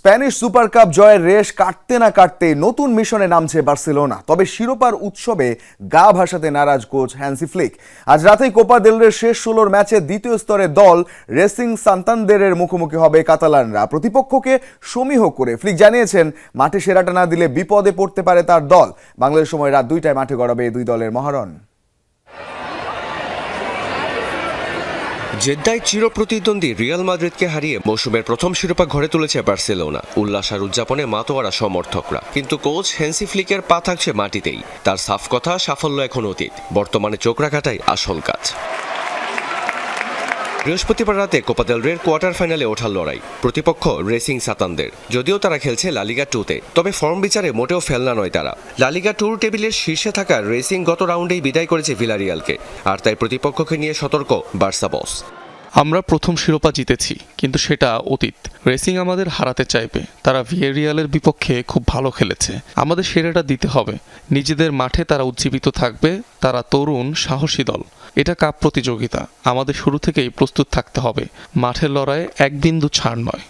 Spanish super cup জয়ের রেশ কাটতে না কাটতে নতুন মিশনে নামছে বার্সেলোনা। তবে শিরোপার উৎসবে গা ভাসাতে নারাজ কোচ হ্যান্সি ফ্লিক। আজ রাতেই কোপা দেলরের শেষ ষোলোর ম্যাচে দ্বিতীয় স্তরের দল রেসিং সান্তান্দেরের মুখোমুখি হবে কাতালানরা। প্রতিপক্ষকে সমীহ করে ফ্লিক জানিয়েছেন, মাঠে সেরাটা না দিলে বিপদে পড়তে পারে তার দল। বাংলাদেশ সময় রাত দুইটায় মাঠে গড়াবে দুই দলের মহারণ। জেদ্দায় চিরপ্রতিদ্বন্দ্বী রিয়াল মাদ্রিদকে হারিয়ে মৌসুমের প্রথম শিরোপা ঘরে তুলেছে বার্সেলোনা। উল্লাস আর উদযাপনে মাতোয়ারা সমর্থকরা। কিন্তু কোচ হেন্সি ফ্লিকের পা থাকছে মাটিতেই। তার সাফ কথা সাফল্য এখন অতীত। বর্তমানে চোখ রাখাটাই আসল কাজ। বৃহস্পতিবার রাতে কোপা দেল রের কোয়ার্টার ফাইনালে ওঠার লড়াই, প্রতিপক্ষ রেসিং সাতানদের। যদিও তারা খেলছে লালিগা টুতে তবে ফর্ম বিচারে মোটেও ফেলনা নয় তারা। লালিগা ট্যুর টেবিলের শীর্ষে থাকা রেসিং গত রাউন্ডেই বিদায় করেছে ভিলারিয়ালকে আর তাই প্রতিপক্ষকে নিয়ে সতর্ক বার্সা বস আমরা প্রথম শিরোপা জিতেছি, কিন্তু সেটা অতীত। রেসিং আমাদের হারাতে চাইবে। তারা ভিয়েরিয়ালের বিপক্ষে খুব ভালো খেলেছে। আমাদের সেরাটা দিতে হবে। নিজেদের মাঠে তারা উজ্জীবিত থাকবে, তারা তরুণ, সাহসী দল। এটা কাপ প্রতিযোগিতা। আমাদের শুরু থেকেই প্রস্তুত থাকতে হবে। মাঠের লড়াইয়ে এক বিন্দু ছাড় নয়।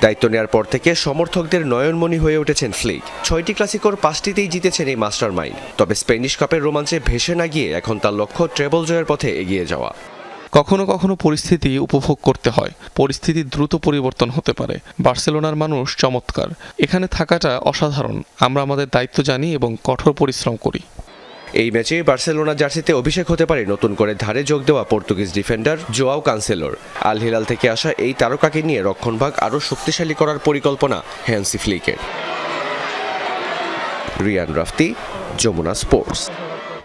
দায়িত্ব নেওয়ার পর থেকে সমর্থকদের নয়নমণি হয়ে উঠেছেন ফ্লিক। ছয়টি ক্লাসিকর পাঁচটিতেই জিতেছেন এই মাস্টার মাইন্ড তবে স্প্যানিশ কাপের রোমাঞ্চে ভেসে না গিয়ে এখন তার লক্ষ্য ট্রেবল জয়ের পথে এগিয়ে যাওয়া। কখনো কখনো পরিস্থিতি উপভোগ করতে হয়। পরিস্থিতি দ্রুত পরিবর্তন হতে পারে। বার্সেলোনার মানুষ চমৎকার। এখানে থাকাটা অসাধারণ। আমরা আমাদের দায়িত্ব জানি এবং কঠোর পরিশ্রম করি। এই ম্যাচে বার্সেলোনা জার্সিতে অভিষেক হতে পারে নতুন করে ধারে যোগ দেওয়া Portuguese defender Joao Cancelo. Al Hilal থেকে আসা এই তারকাকে নিয়ে রক্ষণভাগ আরও শক্তিশালী করার পরিকল্পনা হ্যান্সি ফ্লিকের। রিয়ান রাফতি, যমুনা স্পোর্টস।